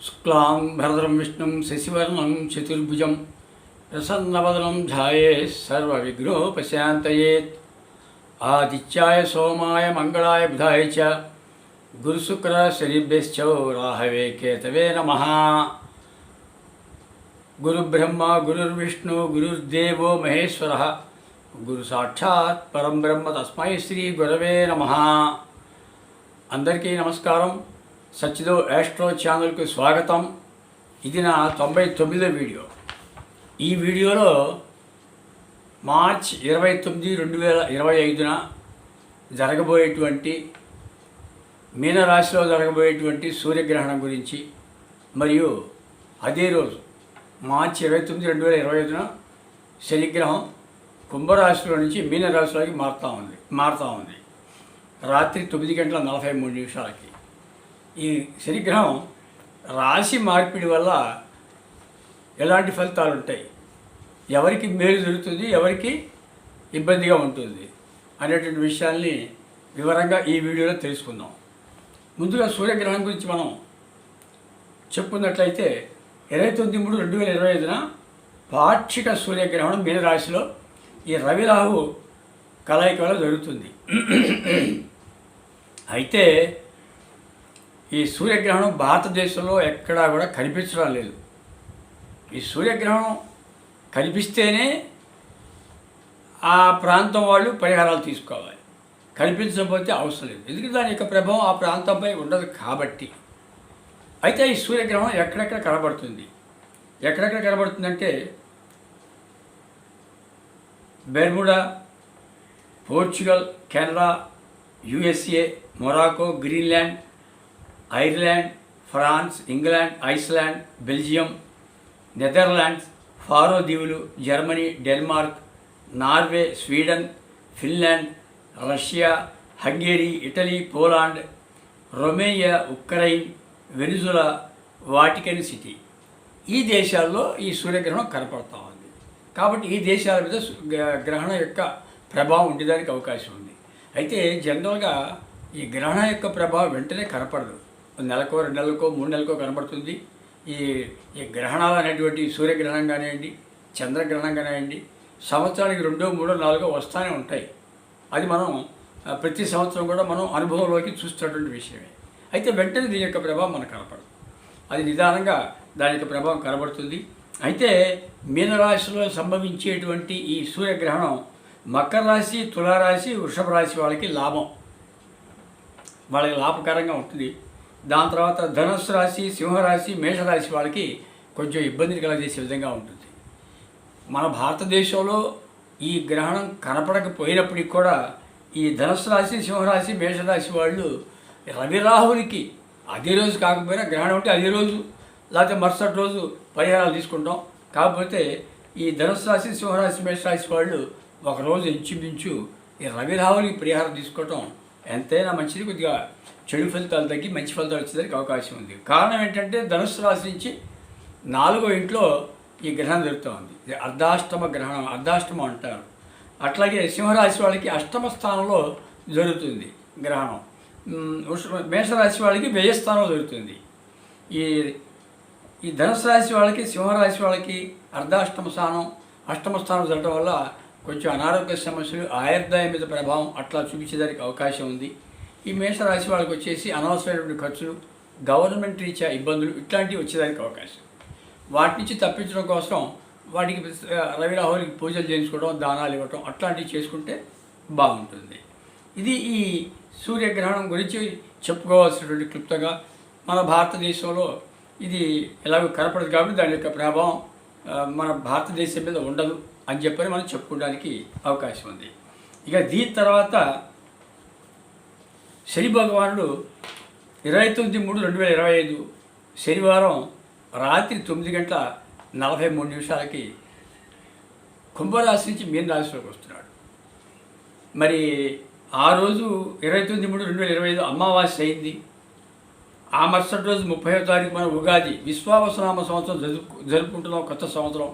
శుక్లాం భరద్రం విష్ణుం శశివర్ణం చతుర్భుజం ప్రసన్నవదనం ధ్యాయే సర్వవిఘ్నోపశాంతయేత్ ఆదిత్యాయ సోమాయ మంగళాయ బుధాయ చ గురుశుక్ర శనిభ్యశ్చ రాహవే కేతవే నమ గురుబ్రహ్మ గురుర్విష్ణు గురుర్దేవో మహేశ్వర గురు సాక్షాత్ పరం బ్రహ్మ తస్మై శ్రీ గురవే నమ అందరికీ నమస్కారం సచ్చిదో యాస్ట్రో ఛానల్కి స్వాగతం. ఇది నా తొంభై తొమ్మిదో వీడియో. ఈ వీడియోలో మార్చ్ ఇరవై తొమ్మిది రెండు వేల ఇరవై ఐదున జరగబోయేటువంటి మీనరాశిలో జరగబోయేటువంటి సూర్యగ్రహణం గురించి మరియు అదే రోజు మార్చి ఇరవై తొమ్మిది రెండు వేల ఇరవై ఐదున శనిగ్రహం కుంభరాశిలో నుంచి మీనరాశిలోకి మారుతూ ఉంది మారుతూ ఉంది. రాత్రి తొమ్మిది గంటల నలభై మూడు నిమిషాలకి. ఈ శనిగ్రహం రాశి మార్పిడి వల్ల ఎలాంటి ఫలితాలు ఉంటాయి? ఎవరికి మేలు జరుగుతుంది? ఎవరికి ఇబ్బందిగా ఉంటుంది? అనేటువంటి విషయాల్ని వివరంగా ఈ వీడియోలో తెలుసుకుందాం. ముందుగా సూర్యగ్రహణం గురించి మనం చెప్పుకున్నట్లయితే ఇరవై తొమ్మిది మూడు రెండు వేల ఇరవై ఐదున పాక్షిక సూర్యగ్రహణం మీనరాశిలో ఈ రవిరాహు కలయిక వల్ల జరుగుతుంది. అయితే ఈ సూర్యగ్రహణం భారతదేశంలో ఎక్కడా కూడా కనిపించడం లేదు. ఈ సూర్యగ్రహణం కనిపిస్తేనే ఆ ప్రాంతం వాళ్ళు పరిహారాలు తీసుకోవాలి. కనిపించకపోతే అవసరం లేదు. ఎందుకంటే దాని యొక్క ప్రభావం ఆ ప్రాంతంపై ఉండదు కాబట్టి. అయితే ఈ సూర్యగ్రహణం ఎక్కడెక్కడ కనబడుతుంది? ఎక్కడెక్కడ కనబడుతుందంటే Bermuda Portugal Canada USA Morocco Greenland Ireland France England Iceland Belgium Netherlands Faroe దీవులు Germany Denmark Norway Sweden Finland Russia Hungary Italy Poland Romania Ukraine Venezuela Vatican City. ఈ దేశాల్లో ఈ సూర్యగ్రహణం కనపడతా ఉంది. కాబట్టి ఈ దేశాల మీద గ్రహణం యొక్క ప్రభావం ఉండేదానికి అవకాశం ఉంది. అయితే జనరల్గా ఈ గ్రహణం యొక్క ప్రభావం వెంటనే కనపడదు. నెలకో రెండు నెలలకో మూడు నెలలకో కనబడుతుంది. ఈ ఈ గ్రహణాలు అనేటువంటి సూర్యగ్రహణం కానివ్వండి చంద్రగ్రహణం కానివ్వండి సంవత్సరానికి రెండో మూడో నాలుగో వస్తూనే ఉంటాయి. అది మనం ప్రతి సంవత్సరం కూడా మనం అనుభవంలోకి చూస్తున్నటువంటి విషయమే. అయితే వెంటనే దీని యొక్క ప్రభావం మనకు కనపడదు. అది నిదానంగా దాని యొక్క ప్రభావం కనబడుతుంది. అయితే మీనరాశిలో సంభవించేటువంటి ఈ సూర్యగ్రహణం మకర రాశి తులారాశి వృషభ రాశి వాళ్ళకి లాభం. వాళ్ళకి లాభకరంగా ఉంటుంది. దాని తర్వాత ధనుస్సు రాశి సింహరాశి మేషరాశి వాళ్ళకి కొంచెం ఇబ్బందిని కలగజేసే విధంగా ఉంటుంది. మన భారతదేశంలో ఈ గ్రహణం కనపడకపోయినప్పటికీ కూడా ఈ ధనుసు రాశి సింహరాశి మేషరాశి వాళ్ళు రవిరాహునికి అదే రోజు కాకపోయినా గ్రహణం ఉంటే అదే రోజు లేకపోతే మరుసటి రోజు పరిహారాలు తీసుకుంటాం. కాకపోతే ఈ ధనుసు రాశి సింహరాశి మేషరాశి వాళ్ళు ఒకరోజు ఇంచుమించు ఈ రవిరాహులకి పరిహారం తీసుకోవటం ఎంతైనా మంచిది కొద్దిగా చెడు ఫలితాలు తగ్గి మంచి ఫలితాలు వచ్చేదానికి అవకాశం ఉంది. కారణం ఏంటంటే ధనుసు రాశి నుంచి నాలుగో ఇంట్లో ఈ గ్రహణం జరుగుతూ ఉంది. ఇది అర్ధాష్టమ గ్రహణం అర్ధాష్టమం అంటారు. అట్లాగే సింహరాశి వాళ్ళకి అష్టమ స్థానంలో జరుగుతుంది గ్రహణం. మేషరాశి వాళ్ళకి వ్యయస్థానం జరుగుతుంది. ఈ ఈ ధనుసు రాశి వాళ్ళకి సింహరాశి వాళ్ళకి అర్ధాష్టమ స్థానం అష్టమ స్థానం జరగడం వల్ల కొంచెం అనారోగ్య సమస్యలు ఆయుర్దాయం మీద ప్రభావం అట్లా చూపించేదానికి అవకాశం ఉంది. ఈ మేషరాశి వాళ్ళకి వచ్చేసి అనవసరమైనటువంటి ఖర్చులు గవర్నమెంట్ రీత్యా ఇబ్బందులు ఇట్లాంటివి వచ్చేదానికి అవకాశం. వాటి నుంచి తప్పించడం కోసం వాటికి రవి రాహులకి పూజలు చేయించుకోవడం దానాలు ఇవ్వటం అట్లాంటివి చేసుకుంటే బాగుంటుంది. ఇది ఈ సూర్యగ్రహణం గురించి చెప్పుకోవాల్సినటువంటి క్లుప్తంగా మన భారతదేశంలో ఇది ఎలాగో కనపడదు కాబట్టి దాని యొక్క ప్రభావం మన భారతదేశం మీద ఉండదు అని చెప్పని మనం చెప్పుకోవడానికి అవకాశం ఉంది. ఇక దీని తర్వాత శని భగవానుడు ఇరవై తొమ్మిది మూడు రెండు వేల ఇరవై ఐదు శనివారం రాత్రి తొమ్మిది గంటల నలభై మూడు నిమిషాలకి కుంభరాశి నుంచి మీన రాశిలోకి వస్తున్నాడు. మరి ఆ రోజు ఇరవై తొమ్మిది మూడు రెండు వేల ఇరవై ఐదు అమావాస్య అయింది. ఆ మరుసటి రోజు ముప్పై తారీఖు మన ఉగాది విశ్వావసనామ సంవత్సరం జరుపు జరుపుకుంటున్నాం కొత్త సంవత్సరం.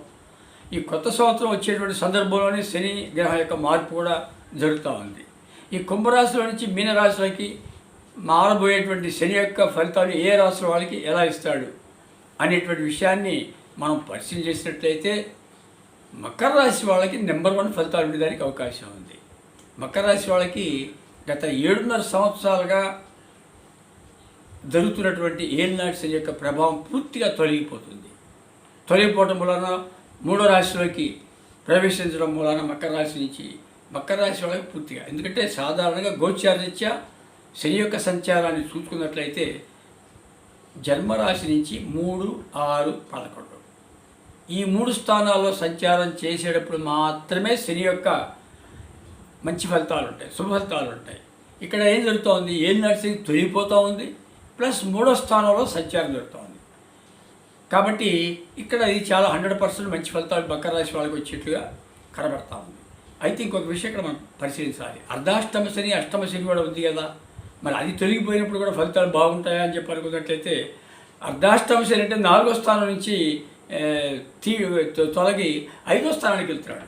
ఈ కొత్త సంవత్సరం వచ్చేటువంటి సందర్భంలోనే శని గ్రహం యొక్క మార్పు కూడా జరుగుతూ ఉంది. ఈ కుంభరాశిలో నుంచి మీనరాశిలోకి మారబోయేటువంటి శని యొక్క ఫలితాలు ఏ రాశి వాళ్ళకి ఎలా ఇస్తాడు అనేటువంటి విషయాన్ని మనం పరిశీలన చేసినట్లయితే మకర రాశి వాళ్ళకి నెంబర్ వన్ ఫలితాలు ఉండేదానికి అవకాశం ఉంది. మకర రాశి వాళ్ళకి గత ఏడున్నర సంవత్సరాలుగా జరుగుతున్నటువంటి ఏలినాటి యొక్క ప్రభావం పూర్తిగా తొలగిపోతుంది. తొలగిపోవడం వలన మూడో రాశిలోకి ప్రవేశించడం వలన మకర రాశి నుంచి మకర రాశి వాళ్ళకి పూర్తిగా. ఎందుకంటే సాధారణంగా గోచారరీత్యా శని యొక్క సంచారాన్ని చూసుకున్నట్లయితే జన్మరాశి నుంచి మూడు ఆరు పదకొండు. ఈ మూడు స్థానాల్లో సంచారం చేసేటప్పుడు మాత్రమే శని యొక్క మంచి ఫలితాలు ఉంటాయి శుభ ఫలితాలు ఉంటాయి ఇక్కడ ఏం జరుగుతోంది? ఏం నడిచింది తొలిగిపోతూ ఉంది. ప్లస్ మూడో స్థానంలో సంచారం జరుగుతోంది. కాబట్టి ఇక్కడ ఇది చాలా హండ్రెడ్ పర్సెంట్ మంచి ఫలితాలు మకర రాశి వాళ్ళకి వచ్చేట్లుగా కనబడతా ఉంది. అయితే ఇంకొక విషయం ఇక్కడ మనం పరిశీలించాలి. అర్ధాష్టమ శని అష్టమ శని కూడా ఉంది కదా. మరి అది తొలగిపోయినప్పుడు కూడా ఫలితాలు బాగుంటాయా అని చెప్పి అనుకున్నట్లయితే అర్ధాష్టమ శని అంటే నాలుగో స్థానం నుంచి తీ తొ- తొలగి ఐదో స్థానానికి వెళ్తున్నాడు.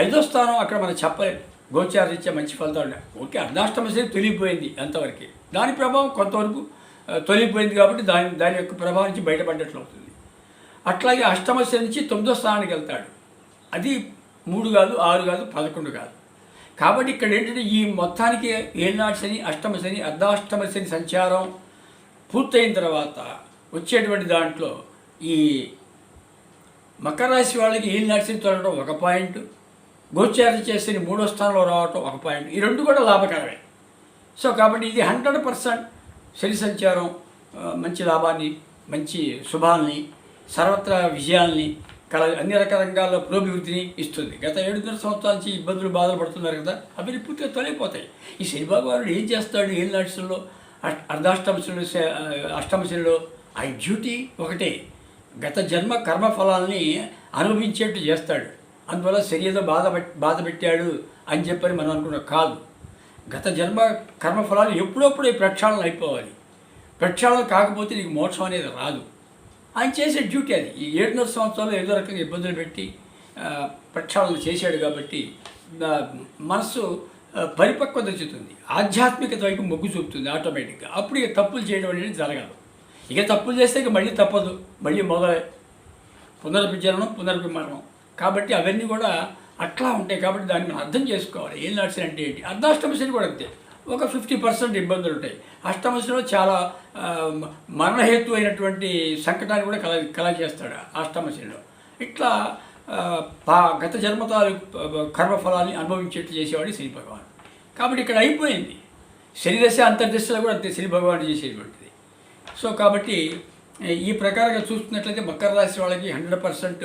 ఐదో స్థానం అక్కడ మనం చెప్పలేదు గోచారీత్యా మంచి ఫలితాలు ఉన్నాయి. ఓకే అర్ధాష్టమ శని తొలిగిపోయింది అంతవరకు దాని ప్రభావం కొంతవరకు తొలగిపోయింది కాబట్టి దాని దాని యొక్క ప్రభావం నుంచి బయటపడ్డట్లు అవుతుంది. అట్లాగే అష్టమశ నుంచి తొమ్మిదో స్థానానికి వెళ్తాడు. అది మూడు కాదు ఆరు కాదు పదకొండు కాదు. కాబట్టి ఇక్కడ ఏంటంటే ఈ మొత్తానికి ఏనాడు శని అష్టమ శని అర్ధాష్టమ శని సంచారం పూర్తయిన తర్వాత వచ్చేటువంటి దాంట్లో ఈ మకర రాశి వాళ్ళకి ఏం శని తొలగడం ఒక పాయింట్ గోచారం చేసే మూడో స్థానంలో రావటం ఒక పాయింట్. ఈ రెండు కూడా లాభకరమే. సో కాబట్టి ఇది హండ్రెడ్ పర్సెంట్ శని సంచారం మంచి లాభాన్ని మంచి శుభాల్ని సర్వత్రా విజయాల్ని కల అన్ని రకాల రంగాల్లో పురోభివృద్ధిని ఇస్తుంది. గత ఏడున్నర సంవత్సరాల నుంచి ఇబ్బందులు బాధలు పడుతున్నారు కదా అవి పూర్తిగా తొలగిపోతాయి. ఈ శని భగవానుడు ఏం చేస్తాడు? ఏం నడుచుల్లో అర్ధాష్టమశులు అష్టమశుల్లో ఆ డ్యూటీ ఒకటే. గత జన్మ కర్మ ఫలాల్ని అనుభవించేట్టు చేస్తాడు. అందువల్ల శరీరం బాధ బాధ పెట్టాడు అని చెప్పని మనం అనుకున్న కాదు. గత జన్మ కర్మఫలాలు ఎప్పుడప్పుడు ప్రక్షాళన అయిపోవాలి. ప్రక్షాళన కాకపోతే నీకు మోక్షం అనేది రాదు. ఆయన చేసే డ్యూటీ అది. ఈ ఏడున్నర సంవత్సరాలు ఏదో రకంగా ఇబ్బందులు పెట్టి ప్రక్షాళన చేశాడు కాబట్టి మనస్సు పరిపక్వత చెందుతుంది. ఆధ్యాత్మికత వైపు మొగ్గు చూపుతుంది ఆటోమేటిక్గా. అప్పుడు ఇక తప్పులు చేయడం అనేది జరగదు. ఇక తప్పులు చేస్తే ఇక మళ్ళీ తప్పదు. మళ్ళీ మొదలై పునర్విజనం పునర్విమరణం. కాబట్టి అవన్నీ కూడా అట్లా ఉంటాయి కాబట్టి దాన్ని మనం అర్థం చేసుకోవాలి. ఏం నడిచిన అంటే ఏంటి? అర్ధాష్టమశని కూడా అంతే. ఒక ఫిఫ్టీ పర్సెంట్ ఇబ్బందులు ఉంటాయి. అష్టమశిలో చాలా మరణహేతు అయినటువంటి సంకటాన్ని కూడా కల కళ చేస్తాడు అష్టమశిలో ఇట్లా పా గత జన్మతాలు కర్మఫలాన్ని అనుభవించేట్టు చేసేవాడు శని భగవాన్. కాబట్టి ఇక్కడ అయిపోయింది. శని అంతర్దశలో కూడా అంతే శని భగవాన్ చేసేటువంటిది. సో కాబట్టి ఈ ప్రకారంగా చూస్తున్నట్లయితే మకర రాశి వాళ్ళకి హండ్రెడ్ పర్సెంట్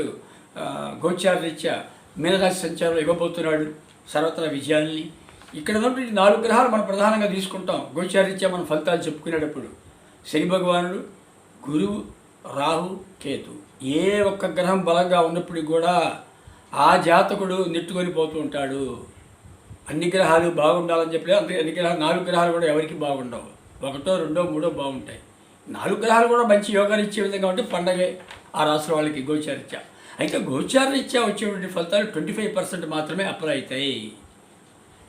గోచార రీత్యా మీనరాశి సంచారం ఇవ్వబోతున్నాడు సర్వత్రా విజయాల్ని. ఇక్కడ ఉన్నటువంటి నాలుగు గ్రహాలు మనం ప్రధానంగా తీసుకుంటాం. గోచారీత్యా మనం ఫలితాలు చెప్పుకునేటప్పుడు శని భగవానుడు గురువు రాహు కేతు. ఏ ఒక్క గ్రహం బలంగా ఉన్నప్పటికీ కూడా ఆ జాతకుడు నెట్టుకొని పోతూ ఉంటాడు. అన్ని గ్రహాలు బాగుండాలని చెప్పి అంతే అన్ని గ్రహాలు నాలుగు గ్రహాలు కూడా ఎవరికి బాగుండవు. ఒకటో రెండో మూడో బాగుంటాయి. నాలుగు గ్రహాలు కూడా మంచి యోగాలు ఇచ్చే విధంగా ఉంటే పండగే ఆ రాసుల వాళ్ళకి గోచారిత్యా. అయితే గోచారరీత్యా వచ్చేటువంటి ఫలితాలు ట్వంటీ ఫైవ్ పర్సెంట్ మాత్రమే అప్లై అవుతాయి.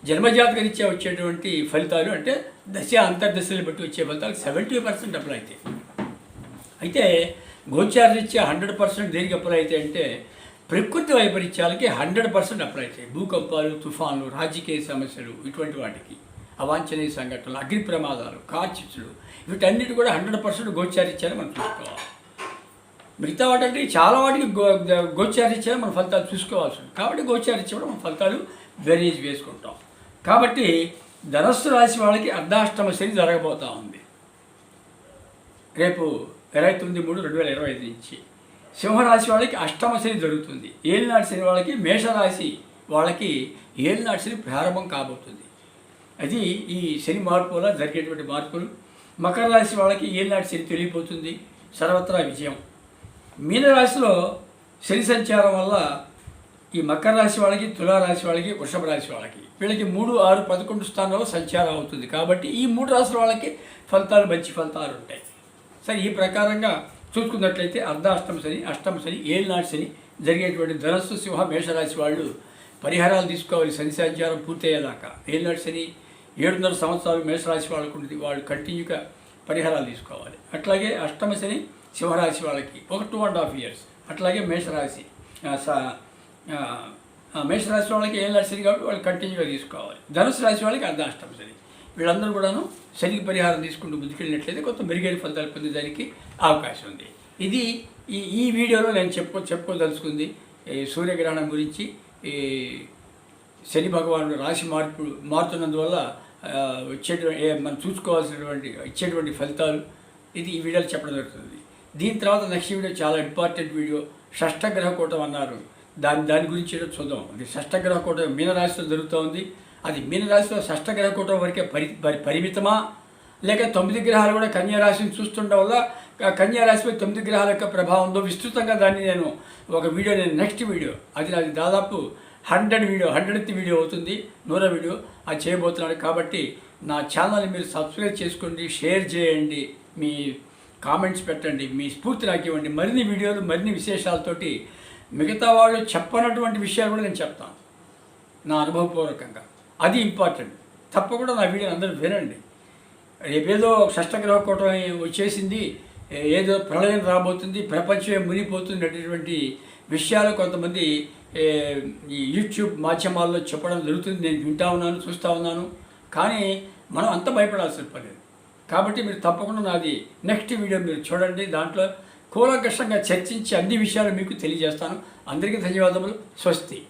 జన్మజాతక రీత్యా వచ్చేటువంటి ఫలితాలు అంటే దశ అంతర్దశలు బట్టి వచ్చే ఫలితాలు సెవెంటీ పర్సెంట్ అప్లై అవుతాయి. అయితే గోచారరీత్యా హండ్రెడ్ పర్సెంట్ దేనికి అప్లై అవుతాయి అంటే ప్రకృతి వైపరీత్యాలకి హండ్రెడ్ పర్సెంట్ అప్లై అవుతాయి. భూకంపాలు తుఫాన్లు రాజకీయ సమస్యలు ఇటువంటి వాటికి అవాంఛనీయ సంఘటనలు అగ్ని ప్రమాదాలు కార్చిచ్చులు వీటన్నిటి కూడా హండ్రెడ్ పర్సెంట్ గోచారీత్యాన్ని మనం చూసుకోవాలి. మిగతా వాటంటే చాలా వాటికి గో గోచారిచ్చే మనం ఫలితాలు చూసుకోవాల్సి ఉంది కాబట్టి గోచారీత్యా మన మనం ఫలితాలు వెరీజ్ వేసుకుంటాం. కాబట్టి ధనస్సు రాశి వాళ్ళకి అర్ధాష్టమ శని జరగబోతా ఉంది. రేపు ఇరవై తొమ్మిది మూడు రెండు వేల ఇరవై ఐదు నుంచి సింహరాశి వాళ్ళకి అష్టమ శని జరుగుతుంది. ఏలినాటి శని వాళ్ళకి మేషరాశి వాళ్ళకి ఏలినాటి శని ప్రారంభం కాబోతుంది. అది ఈ శని మార్పు వల్ల జరిగేటువంటి మార్పులు. మకర రాశి వాళ్ళకి ఏలినాటి శని తెలియపోతుంది సర్వత్రా విజయం. మీనరాశిలో శని సంచారం వల్ల ఈ మకర రాశి వాళ్ళకి తులారాశి వాళ్ళకి వృషభ రాశి వాళ్ళకి వీళ్ళకి మూడు ఆరు పదకొండు స్థానాల్లో సంచారం అవుతుంది. కాబట్టి ఈ మూడు రాశుల వాళ్ళకి ఫలితాలు మంచి ఫలితాలు ఉంటాయి. సరే ఈ ప్రకారంగా చూసుకున్నట్లయితే అర్ధాష్టమ శని అష్టమ శని ఏలినాటి శని జరిగేటువంటి ధనస్సు సింహ మేషరాశి వాళ్ళు పరిహారాలు తీసుకోవాలి. శని సంచారం పూర్తయ్యేదాకా. ఏలినాటి శని ఏడున్నర సంవత్సరాలు మేషరాశి వాళ్ళకు ఉంటుంది. వాళ్ళు కంటిన్యూగా పరిహారాలు తీసుకోవాలి. అట్లాగే అష్టమ శని శివరాశి వాళ్ళకి. ఒక టూ అండ్ హాఫ్ ఇయర్స్ అట్లాగే మేషరాశి. స- మేషరాశి వాళ్ళకి ఏం రాశి కాబట్టి వాళ్ళు కంటిన్యూగా తీసుకోవాలి. ధనుసు రాశి వాళ్ళకి అర్ధాష్టం సరి వీళ్ళందరూ కూడాను శనికి పరిహారం తీసుకుంటూ ముందుకెళ్ళినట్లయితే కొంత మెరుగైన ఫలితాలు పొందేదానికి అవకాశం ఉంది. ఇది ఈ ఈ వీడియోలో నేను చెప్పుకో చెప్పుకోదలుచుకుంది ఈ సూర్యగ్రహణం గురించి ఈ శని భగవానుడు రాశి మార్పు మారుతున్నందువల్ల వచ్చేటువంటి మనం చూసుకోవాల్సినటువంటి ఇచ్చేటువంటి ఫలితాలు. ఇది ఈ వీడియోలో చెప్పడం జరుగుతుంది. దీని తర్వాత నెక్స్ట్ వీడియో చాలా ఇంపార్టెంట్ వీడియో షష్టగ్రహ కూటం అన్నారు. దాని దాని గురించి చూద్దాం. అది షష్టగ్రహ కూటం మీనరాశిలో జరుగుతోంది. అది మీనరాశిలో షష్టగ్రహ కూటం వరకే పరి పరి- పరిమితమా? లేక తొమ్మిది గ్రహాలు కూడా కన్యారాశిని చూస్తుండడం వల్ల కన్యారాశిపై తొమ్మిది గ్రహాల యొక్క ప్రభావంతో విస్తృతంగా దాన్ని నేను ఒక వీడియో నేను నెక్స్ట్ వీడియో అది నాది దాదాపు హండ్రెడ్ వీడియో హండ్రెడ్ వీడియో అవుతుంది నూరో వీడియో అది చేయబోతున్నాడు కాబట్టి నా ఛానల్ని మీరు సబ్స్క్రైబ్ చేసుకోండి షేర్ చేయండి మీ కామెంట్స్ పెట్టండి మీ స్ఫూర్తి నాకు ఇవ్వండి. మరిన్ని వీడియోలు మరిన్ని విశేషాలతోటి మిగతా వాళ్ళు చెప్పనటువంటి విషయాలు కూడా నేను చెప్తాను. నా అనుభవపూర్వకంగా. అది ఇంపార్టెంట్ తప్పకుండా నా వీడియో అందరూ వినండి. రేపేదో షష్టగ్రహ కూటమి వచ్చేసింది ఏదో ప్రళయం రాబోతుంది ప్రపంచమే మునిగిపోతుంది అనేటువంటి విషయాలు కొంతమంది ఈ యూట్యూబ్ మాధ్యమాల్లో చెప్పడం జరుగుతుంది. నేను వింటా ఉన్నాను చూస్తూ ఉన్నాను. కానీ మనం అంత భయపడాల్సిన పని లేదు. కాబట్టి మీరు తప్పకుండా నాది నెక్స్ట్ వీడియో మీరు చూడండి. దాంట్లో కూలంకషంగా చర్చించి అన్ని విషయాలు మీకు తెలియజేస్తాను. అందరికీ ధన్యవాదములు. స్వస్తి.